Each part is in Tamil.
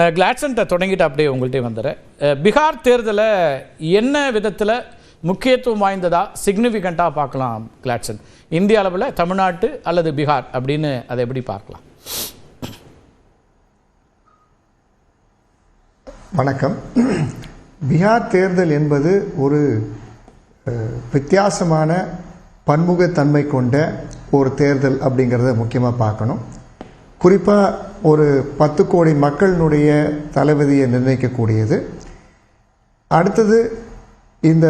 நான் கிளாட்சன்ட்ட தொடங்கிட்டு அப்படியே உங்கள்கிட்ட வந்துடுறேன். பீகார் தேர்தலை என்ன விதத்தில் முக்கியத்துவம் வாய்ந்ததா சிக்னிஃபிகண்ட்டாக பார்க்கலாம் கிளாட்சன் இந்திய அளவில் தமிழ்நாட்டு அல்லது பீகார் அப்படின்னு அதை எப்படி பார்க்கலாம்? வணக்கம். பீகார் தேர்தல் என்பது ஒரு வித்தியாசமான பன்முகத்தன்மை கொண்ட ஒரு தேர்தல் அப்படிங்கிறத முக்கியமாக பார்க்கணும். குறிப்பாக ஒரு பத்து கோடி மக்களினுடைய தளபதியை நிர்ணயிக்கக்கூடியது. அடுத்தது இந்த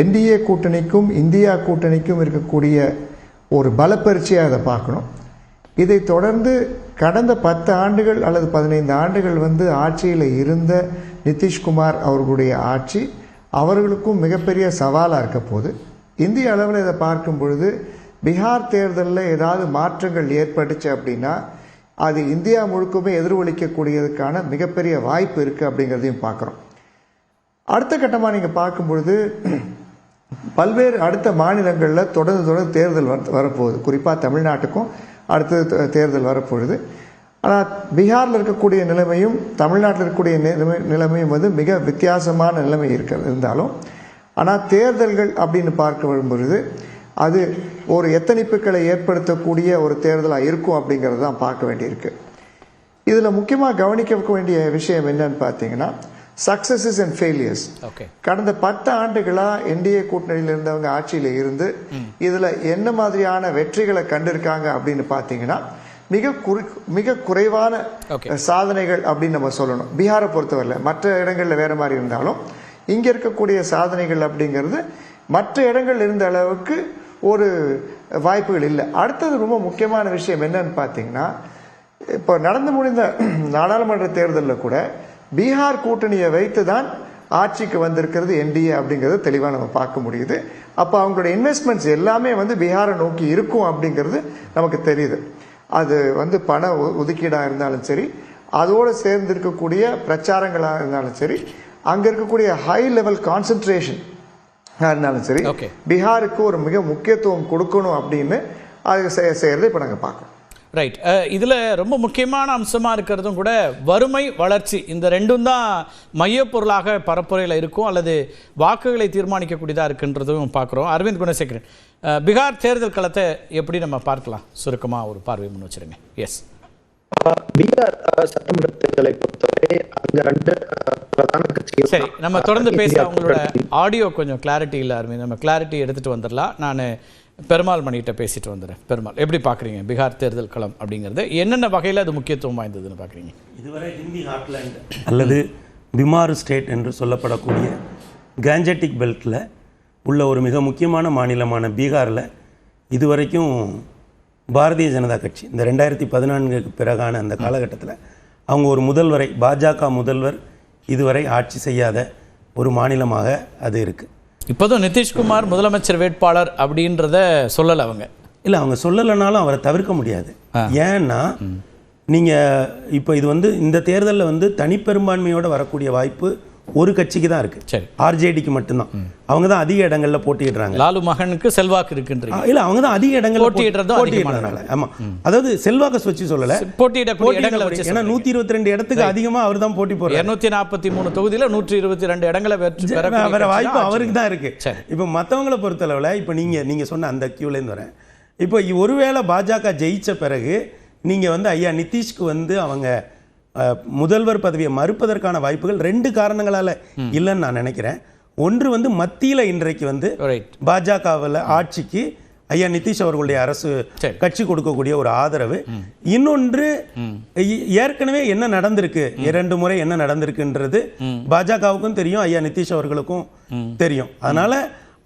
என்டிஏ கூட்டணிக்கும் இந்தியா கூட்டணிக்கும் இருக்கக்கூடிய ஒரு பலப்பரிச்சையாக அதை பார்க்கணும். இதை தொடர்ந்து கடந்த பத்து ஆண்டுகள் அல்லது பதினைந்து ஆண்டுகள் வந்து ஆட்சியில் இருந்த நிதிஷ்குமார் அவர்களுடைய ஆட்சி அவர்களுக்கும் மிகப்பெரிய சவாலாக இருக்க போது இந்திய அளவில் இதை பார்க்கும் பொழுது பீகார் தேர்தலில் ஏதாவது மாற்றங்கள் ஏற்பட்டுச்சு அப்படின்னா அது இந்தியா முழுக்குமே எதிர்வலிக்கக்கூடியதுக்கான மிகப்பெரிய வாய்ப்பு இருக்குது அப்படிங்கிறதையும் பார்க்குறோம். அடுத்த கட்டமாக நீங்கள் பார்க்கும் பொழுது பல்வேறு அடுத்த மாநிலங்களில் தொடர்ந்து தொடர்ந்து தேர்தல் வர வரப்போகுது. குறிப்பாக தமிழ்நாட்டுக்கும் அடுத்தது தேர்தல் வரப்போகுது ஆனால் பீகாரில் இருக்கக்கூடிய நிலைமையும் தமிழ்நாட்டில் இருக்கக்கூடிய நிலைமை நிலைமையும் வந்து மிக வித்தியாசமான நிலைமை இருக்கிறது இருந்தாலும் ஆனால் தேர்தல்கள் அப்படின்னு பார்க்க வரும்பொழுது அது ஒரு எத்தனிப்புகளை ஏற்படுத்தக்கூடிய ஒரு தேர்தலாக இருக்கும் அப்படிங்கிறது தான் பார்க்க வேண்டியிருக்கு. இதில் முக்கியமாக கவனிக்க வேண்டிய விஷயம் என்னன்னு பார்த்தீங்கன்னா சக்சஸஸ் அண்ட் ஃபெயிலியர்ஸ் கடந்த பத்து ஆண்டுகளா என்டிஏ கூட்டணியில் இருந்தவங்க ஆட்சியில் இருந்து இதுல என்ன மாதிரியான வெற்றிகளை கண்டிருக்காங்க அப்படின்னு பார்த்தீங்கன்னா மிக குறி மிக குறைவான. சாதனைகள் அப்படின்னு நம்ம சொல்லணும். பீகாரை பொறுத்தவரையில் மற்ற இடங்கள்ல வேற மாதிரி இருந்தாலும் இங்க இருக்கக்கூடிய சாதனைகள் அப்படிங்கிறது மற்ற இடங்கள் இருந்த அளவுக்கு ஒரு வாய்ப்புகள் இல்லை. அடுத்தது ரொம்ப முக்கியமான விஷயம் என்னன்னு பார்த்தீங்கன்னா இப்போ நடந்து முடிந்த நாடாளுமன்ற தேர்தலில் கூட பீகார் கூட்டணியை வைத்து தான் ஆட்சிக்கு வந்திருக்கிறது என்டிஏ அப்படிங்கிறது தெளிவாக நம்ம பார்க்க முடியுது. அப்போ அவங்களோட இன்வெஸ்ட்மெண்ட்ஸ் எல்லாமே வந்து பீகாரை நோக்கி இருக்கும் அப்படிங்கிறது நமக்கு தெரியுது. அது வந்து பண ஒ- ஒதுக்கீடாக இருந்தாலும் சரி அதோடு சேர்ந்து இருக்கக்கூடிய பிரச்சாரங்களாக இருந்தாலும் சரி அங்கே இருக்கக்கூடிய ஹை லெவல் கான்சென்ட்ரேஷன் இருந்தாலும் சரி. பீகாருக்கு ஒரு மிக முக்கியத்துவம் கொடுக்கணும் அப்படின்னு அது செய்- செய்யறதை இப்போ நாங்கள் பார்க்கறோம். ரைட் இதில் ரொம்ப முக்கியமான அம்சமாக இருக்கிறதும் கூட வறுமை வளர்ச்சி இந்த ரெண்டும் தான் மையப்பொருளாக பரப்புரையில் இருக்கும் அல்லது வாக்குகளை தீர்மானிக்கக்கூடியதாக இருக்குன்றதும் பார்க்குறோம். அரவிந்த் குணசேகரன் பீகார் தேர்தல் களத்தை எப்படி நம்ம பார்க்கலாம்? சுருக்கமாக ஒரு பார்வை முன் வச்சிருங்க. எஸ் பீகார் சட்டமன்ற தேர்தலை பொறுத்தவரை அங்க ரெண்டு பிரதான கட்சிகள் சரி நம்ம தொடர்ந்து பேச கூட்டணி. ஆடியோ கொஞ்சம் கிளாரிட்டி இல்லை அரவிந்த் நம்ம கிளாரிட்டி எடுத்துகிட்டு வந்துடலாம். நான் பெருமாள் மணிகிட்ட பேசிட்டு வந்துடுறேன். பெருமாள் எப்படி பார்க்குறீங்க? பீகார் தேர்தல் களம் அப்படிங்கிறது. என்னென்ன வகையில் அது முக்கியத்துவம் வாய்ந்ததுன்னு பார்க்குறீங்க? இதுவரை ஹிந்தி ஹார்ட்லேண்ட் அல்லது பிமார் ஸ்டேட் என்று சொல்லப்படக்கூடிய கேஞ்சட்டிக் பெல்ட்டில் உள்ள ஒரு மிக முக்கியமான மாநிலமான பீகாரில் இதுவரைக்கும் பாரதிய ஜனதா கட்சி. இந்த ரெண்டாயிரத்தி பதினான்குக்கு பிறகான அந்த காலகட்டத்தில் அவங்க ஒரு முதல்வரை பாஜக முதல்வர் இதுவரை ஆட்சி செய்யாத ஒரு மாநிலமாக அது இருக்குது இப்போதும் நிதிஷ்குமார் முதலமைச்சர் வேட்பாளர் அப்படின்றத சொல்லலை அவங்க. இல்லை அவங்க சொல்லலைனாலும் அவரை தவிர்க்க முடியாது. ஏன்னா நீங்கள் இப்போ இது வந்து இந்த தேர்தலில் வந்து தனிப்பெரும்பான்மையோட வரக்கூடிய வாய்ப்பு ஒரு கட்சிக்கு தான் இருக்கு. சரி. ஆர்ஜேடிக்கு மட்டும்தான். அவங்க தான் அதிக இடங்கள்ல போட்டியிடுறாங்க. லாலு மகனுக்கு செல்வாக்கு இருக்குன்றீங்க. இல்ல அவங்க தான் அதிக இடங்கள்ல போட்டி- அதிகமான போட்டியிடுறதுனால. ஆமா. அதாவது செல்வாக்கு வச்சு சொல்லல. போட்டியிடக்கூடிய இடங்களை வச்சு ஏன்னா நூத்தி இருபத்தி ரெண்டு இடத்துக்கு அதிகமா அவர் தான் போட்டி போடுறாரு. இருநூத்தி நாற்பத்தி மூணு தொகுதியில நூற்றி இருபத்தி ரெண்டு இடங்களை வேற வாய்ப்பு அவருக்கு. தான் இருக்கு. இப்போ மற்றவங்கள பொறுத்தளவில் இப்போ நீங்க நீங்க சொன்ன அந்த இருந்து வரேன். இப்போ ஒருவேளை பாஜக ஜெயிச்ச பிறகு நீங்க வந்து ஐயா நிதிஷ்க்கு வந்து அவங்க முதல்வர் பதவியை மறுப்பதற்கான வாய்ப்புகள் ரெண்டு காரணங்களால இல்லைன்னு நான் நினைக்கிறேன். ஒன்று வந்து மத்தியில இன்றைக்கு வந்து. பாஜகவில் ஆட்சிக்கு ஐயா நிதிஷ் அவர்களுடைய அரசு. கட்சி கொடுக்கக்கூடிய ஒரு ஆதரவு. இன்னொன்று ஏற்கனவே என்ன நடந்திருக்கு? இரண்டு முறை என்ன நடந்திருக்குன்றது பாஜகவுக்கும் தெரியும் ஐயா நிதிஷ் அவர்களுக்கும் தெரியும். அதனால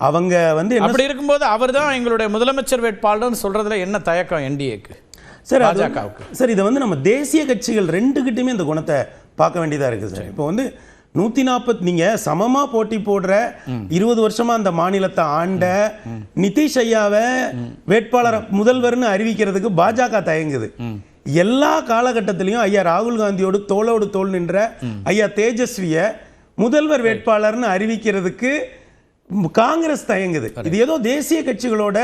அவங்க வந்து அப்படி இருக்கும்போது அவர்தான் எங்களுடைய முதலமைச்சர் வேட்பாளர்னு சொல்றதுல என்ன தயக்கம் என்டிஏக்கு? சார் பாஜகவுக்கு. சார் இதை வந்து நம்ம தேசிய கட்சிகள் ரெண்டுகிட்டயுமே இந்த குணத்தை பார்க்க வேண்டியதா இருக்கு சார். இப்போ வந்து நூத்தி நாற்பது நீங்க சமமா போட்டி போடுற இருபது வருஷமா அந்த மாநிலத்தை ஆண்ட நிதிஷ் ஐயாவை வேட்பாளர் முதல்வர்னு அறிவிக்கிறதுக்கு பாஜக தயங்குது. எல்லா காலகட்டத்திலையும் ஐயா ராகுல் காந்தியோடு தோளோடு தோள் நின்ற ஐயா தேஜஸ்விய முதல்வர் வேட்பாளர்னு அறிவிக்கிறதுக்கு காங்கிரஸ் தயங்குது. இது ஏதோ தேசிய கட்சிகளோட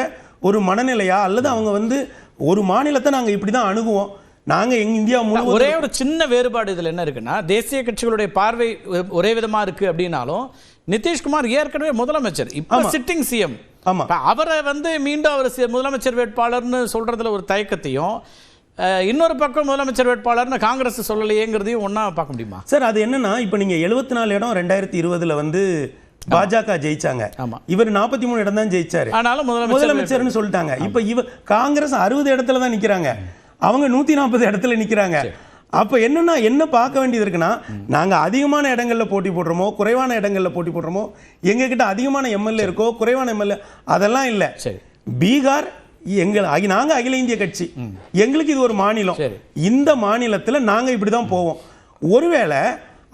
ஒரு மனநிலையா? அல்லது அவங்க வந்து ஒரு மாநிலத்தை நாங்க இப்படி தான் அணுகுவோம் நாங்க எங்க இந்தியா முழுவதும் ஒரே ஒரு சின்ன வேறுபாடு இதுல என்ன இருக்குன்னா தேசிய கட்சிகளுடைய பார்வை ஒரே விதமா இருக்கு அப்படின்னாலும் நிதிஷ்குமார் ஏற்கனவே முதலமைச்சர் இப்ப. Sitting CM. அவரை வந்து மீண்டும் அவர் முதலமைச்சர் வேட்பாளர்னு சொல்றதுல ஒரு தயக்கத்தையும் இன்னொரு பக்கம் முதலமைச்சர் வேட்பாளர்னு காங்கிரஸ் சொல்லலையேங்கிறதையும் ஒண்ணா பார்க்க முடியுமா சார் அது என்னன்னா இப்போ நீங்க எழுபத்தி நாலு இடம் ரெண்டாயிரத்தி இருபதுல வந்து பாஜக ஜெயிச்சாங்க. இவர் நாற்பத்தி மூணு இடம் தான் ஜெயிச்சாரு. ஆனாலும் முதலமைச்சர் முதலமைச்சர்னு சொல்லிட்டாங்க. இப்ப இவ காங்கிரஸ் அறுபது இடத்துல தான் நிக்கிறாங்க. அவங்க நூத்தி நாற்பது இடத்துல நிக்கிறாங்க. அப்ப என்னன்னா என்ன பார்க்க வேண்டியது இருக்குன்னா நாங்க அதிகமான இடங்கள்ல போட்டி போடுறோமோ குறைவான இடங்கள்ல போட்டி போடுறோமோ எங்க கிட்ட அதிகமான எம்எல்ஏ இருக்கோ குறைவான எம்எல்ஏ அதெல்லாம் இல்ல. சரி. பீகார் எங்கள் அகி- நாங்க அகில இந்திய கட்சி. எங்களுக்கு இது ஒரு மாநிலம். இந்த மாநிலத்துல நாங்க இப்படிதான் போவோம். ஒருவேளை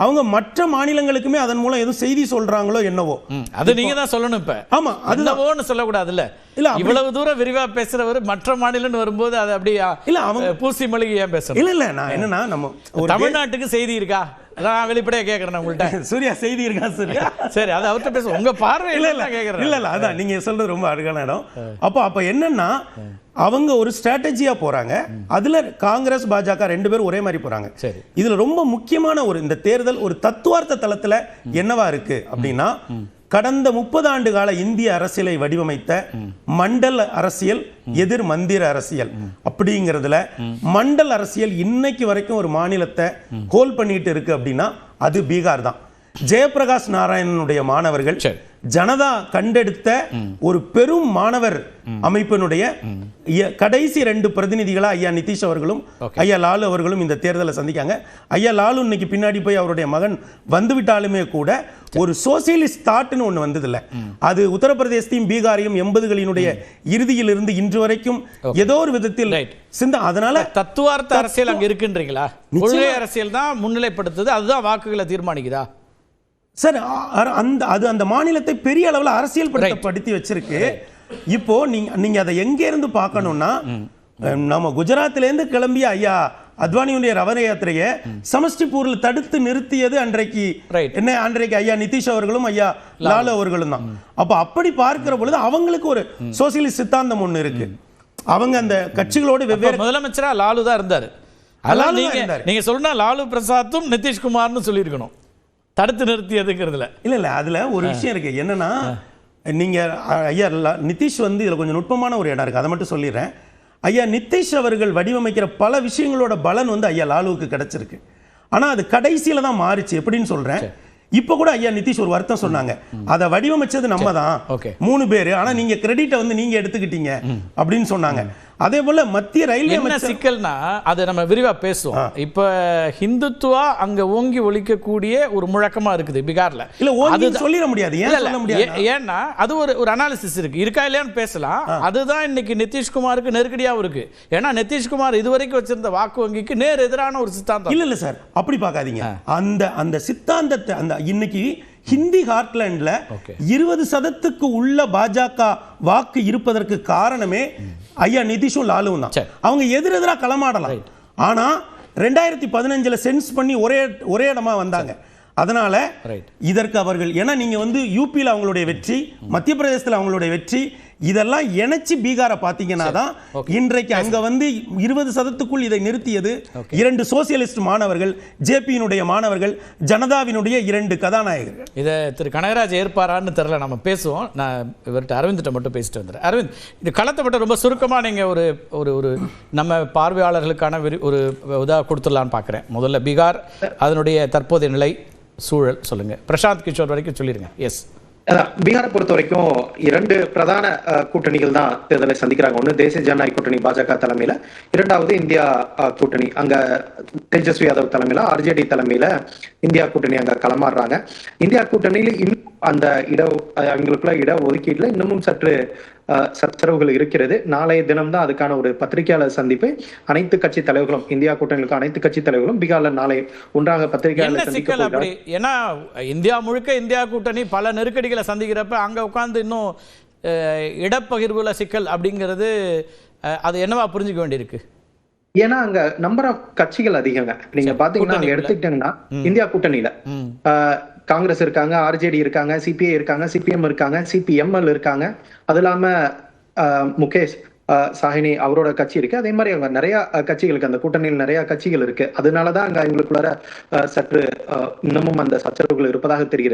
அவங்க மற்ற மாநிலங்களுக்குமே அதன் மூலம் எதுவும் செய்தி சொல்றாங்களோ என்னவோ. அது நீங்க தான் சொல்லணும் இப்ப. ஆமா அதுதான். சொல்லக்கூடாதுல்ல. இல்ல, அப்படி- இவ்வளவு தூரம் விரிவா பேசுறவர் மற்ற மாநிலம்னு வரும்போது அது அப்படியா இல்ல, அவங்க- பூசி மளிகை ஏன் பேசணும்? இல்ல இல்ல நான் என்னன்னா நம்ம தமிழ்நாட்டுக்கு செய்தி இருக்கா? நான் வெளிப்படையா கேக்குறேன் உங்கள்ட்ட. சூர்யா செய்தி இருக்கா சூர்யா? சரி அது அவர்கிட்ட பேச. உங்க பார்வை இல்ல இல்ல. கேக்குறேன். இல்ல இல்ல அதான் நீங்க சொல்றது ரொம்ப அழகான இடம். அப்போ அப்ப என்னன்னா அவங்க ஒரு ஸ்ட்ராட்டஜியா போறாங்க. அதுல காங்கிரஸ் பாஜக ரெண்டு பேரும் ஒரே மாதிரி போறாங்க. சரி. இதுல ரொம்ப முக்கியமான ஒரு இந்த தேர்தல் ஒரு தத்துவார்த்த தளத்துல என்னவா இருக்கு அப்படின்னா கடந்த முப்பது ஆண்டு கால இந்திய அரசியலை வடிவமைத்த மண்டல் அரசியல் எதிர் மந்திர அரசியல் அப்படிங்கிறதுல மண்டல் அரசியல் இன்னைக்கு வரைக்கும் ஒரு மாநிலத்தை ஹோல் பண்ணிட்டு இருக்கு அப்படின்னா அது பீகார் தான் ஜெயபிரகாஷ் நாராயணனுடைய மாணவர்கள் சரி. ஜனதா கண்டெடுத்த ஒரு பெரும் மாணவர் அமைப்பினுடைய கடைசி ரெண்டு பிரதிநிதிகளா ஐயா நிதிஷ் அவர்களும் ஐயா லாலு அவர்களும் இந்த தேர்தலை சந்திக்காங்க. ஐயா லாலு இன்னைக்கு பின்னாடி போய் அவருடைய மகன் வந்து விட்டாலுமே கூட ஒரு சோசியலிஸ்ட் தாட்னு ஒண்ணு வந்ததில்ல. அது உத்தரப்பிரதேசத்தையும் பீகாரையும் எண்பதுகளினுடைய இறுதியில் இருந்து இன்று வரைக்கும் ஏதோ ஒரு விதத்தில். சிந்த அதனால தத்துவார்த்த அரசியல் அங்க இருக்குன்றீங்களா. கொள்கை அரசியல் தான் முன்னிலைப்படுத்துது அதுதான் வாக்குகளை தீர்மானிக்குதா? சார் அந்த அது அந்த மாநிலத்தை பெரிய அளவில் அரசியல் படுத்தி வச்சிருக்கு. இப்போ நீங்க நீங்க அதை எங்க இருந்து பார்க்கணும்னா நம்ம குஜராத்ல இருந்து கிளம்பிய ஐயா அத்வானியுடைய ரவர யாத்திரையை சமஷ்டிபூர்ல தடுத்து நிறுத்தியது அன்றைக்கு. என்ன அன்றைக்கு ஐயா நிதிஷ் அவர்களும் ஐயா லாலு. அவர்களும் தான். அப்ப அப்படி பார்க்கிற பொழுது அவங்களுக்கு ஒரு சோசியலிஸ்ட் சித்தாந்தம் ஒண்ணு இருக்கு. அவங்க அந்த கட்சிகளோடு வெவ்வேறு முதலமைச்சரா லாலு தான் இருந்தாரு. நீங்க. நீங்க சொல்லணும் லாலு பிரசாத்தும் நிதிஷ்குமார்னு சொல்லியிருக்கணும். தடுத்து நிறுத்தியதுங்கிறதுல. இல்ல இல்ல அதுல ஒரு விஷயம் இருக்கு. என்னன்னா நீங்க ஐயா நிதிஷ் வந்து இதுல கொஞ்சம் நுட்பமான ஒரு இடம் இருக்கு. அதை மட்டும் சொல்லிடுறேன். ஐயா நிதிஷ் அவர்கள் வடிவமைக்கிற பல விஷயங்களோட பலன் வந்து ஐயா லாலுவுக்கு கிடைச்சிருக்கு. ஆனா அது கடைசியில தான் மாறிச்சு. எப்படின்னு சொல்றேன். இப்ப கூட ஐயா நிதிஷ் ஒரு வருத்தம் சொன்னாங்க. அதை வடிவமைச்சது நம்ம தான். மூணு பேரு. ஆனா நீங்க கிரெடிட்டை வந்து நீங்க எடுத்துக்கிட்டீங்க அப்படின்னு சொன்னாங்க. அதே போல மத்திய ரயில்வே என்ன சிக்கல்னா அதை நம்ம விரிவா பேசுவோம். இப்ப ஹிந்துத்துவா அங்க ஓங்கி ஒழிக்கக்கூடிய ஒரு முழக்கமா இருக்குது பீகார்ல. இல்ல ஓங்கி சொல்லிட முடியாது. ஏன்னா அது ஒரு ஒரு அனாலிசிஸ் இருக்கு. இருக்கா இல்லையான்னு பேசலாம். அதுதான் இன்னைக்கு நிதிஷ்குமாருக்கு நெருக்கடியாவும் இருக்கு. ஏன்னா நிதிஷ்குமார் இதுவரைக்கும் வச்சிருந்த வாக்கு வங்கிக்கு நேர் எதிரான ஒரு சித்தாந்தம். இல்ல இல்ல சார். அப்படி பார்க்காதீங்க. அந்த அந்த சித்தாந்தத்தை அந்த இன்னைக்கு ஹிந்தி ஹார்ட்லேண்ட்ல. இருபது சதத்துக்கு உள்ள பாஜக வாக்கு இருப்பதற்கு காரணமே ஐயா நிதிஷும் லாலுவும் தான். அவங்க எதிரெதிரா களமாடலாம். ஆனா ரெண்டாயிரத்தி பதினஞ்சுல சென்ஸ் பண்ணி ஒரே ஒரே இடமா வந்தாங்க. அதனால. இதற்கு அவர்கள் ஏன்னா நீங்க வந்து யூபியில் அவங்களுடைய வெற்றி மத்திய பிரதேசத்தில் அவங்களுடைய வெற்றி இதெல்லாம் இணைச்சு பீகாரை பார்த்தீங்கன்னா தான் இன்றைக்கு அங்க வந்து இருபது சதத்துக்குள் இதை நிறுத்தியது. இரண்டு சோசியலிஸ்ட் மாணவர்கள் ஜேபியினுடைய மாணவர்கள் ஜனதாவினுடைய இரண்டு கதாநாயகர்கள். இதை திரு கனகராஜ் ஏற்பாரான்னு தெரியல நம்ம பேசுவோம். நான் இவர்கிட்ட அரவிந்த்கிட்ட மட்டும் பேசிட்டு வந்துடுறேன். அரவிந்த் இது களத்தை மட்டும் ரொம்ப சுருக்கமாக நீங்கள் ஒரு ஒரு ஒரு நம்ம பார்வையாளர்களுக்கான விரி ஒரு இதாக கொடுத்துடலான்னு பார்க்குறேன். முதல்ல பீகார் அதனுடைய தற்போதைய நிலை சூழல் சொல்லுங்க. பிரசாந்த் கிஷோர் வரைக்கும் சொல்லிடுங்க. எஸ் பீகாரை பொறுத்த வரைக்கும் இரண்டு பிரதான கூட்டணிகள் தான் தேர்தலை சந்திக்கிறாங்க. ஒன்று தேசிய ஜனநாயக கூட்டணி பாஜக தலைமையில இரண்டாவது இந்தியா கூட்டணி. அங்க தேஜஸ்வி யாதவ் தலைமையில ஆர்ஜேடி தலைமையில இந்தியா கூட்டணி அங்க களமாடுறாங்க. இந்தியா கூட்டணியில் இன்னும் அந்த இட அவங்களுக்குள்ள இட ஒதுக்கீட்டுல இன்னமும் சற்று சச்சரவுகள் இருக்கிறது. நாளைய தினம் தான் அதுக்கான ஒரு பத்திரிகையாளர் சந்திப்பு. அனைத்து கட்சி தலைவர்களும் இந்தியா கூட்டணிகளுக்கு அனைத்து கட்சி தலைவர்களும் பீகார்ல நாளை ஒன்றாக பத்திரிகையாளர் சிக்கல் அப்படி? ஏன்னா இந்தியா முழுக்க இந்தியா கூட்டணி பல நெருக்கடிகளை சந்திக்கிறப்ப அங்க உட்கார்ந்து இன்னும் இடப்பகிர்வுல சிக்கல் அப்படிங்கிறது அது என்னவா புரிஞ்சுக்க வேண்டியிருக்கு? ஏன்னா அங்க நம்பர் ஆஃப் கட்சிகள் அதிகங்க. நீங்க பாத்தீங்கன்னா அங்க. எடுத்துக்கிட்டீங்கன்னா இந்தியா கூட்டணியில. காங்கிரஸ் இருக்காங்க ஆர்ஜேடி இருக்காங்க சிபிஐ இருக்காங்க சிபிஎம் இருக்காங்க சிபிஎம்எல் இருக்காங்க. அது இல்லாம ஆஹ், முகேஷ் அஹ், சாஹினி அவரோட கட்சி இருக்கு. அதே மாதிரி அவங்க நிறைய கட்சிகளுக்கு அந்த கூட்டணியில் நிறைய கட்சிகள் இருக்கு. அதனாலதான் அங்க எங்களுக்குள்ளார அஹ், சற்று அஹ், இன்னமும் அந்த சச்சரவுகள் இருப்பதாக தெரிகிறது.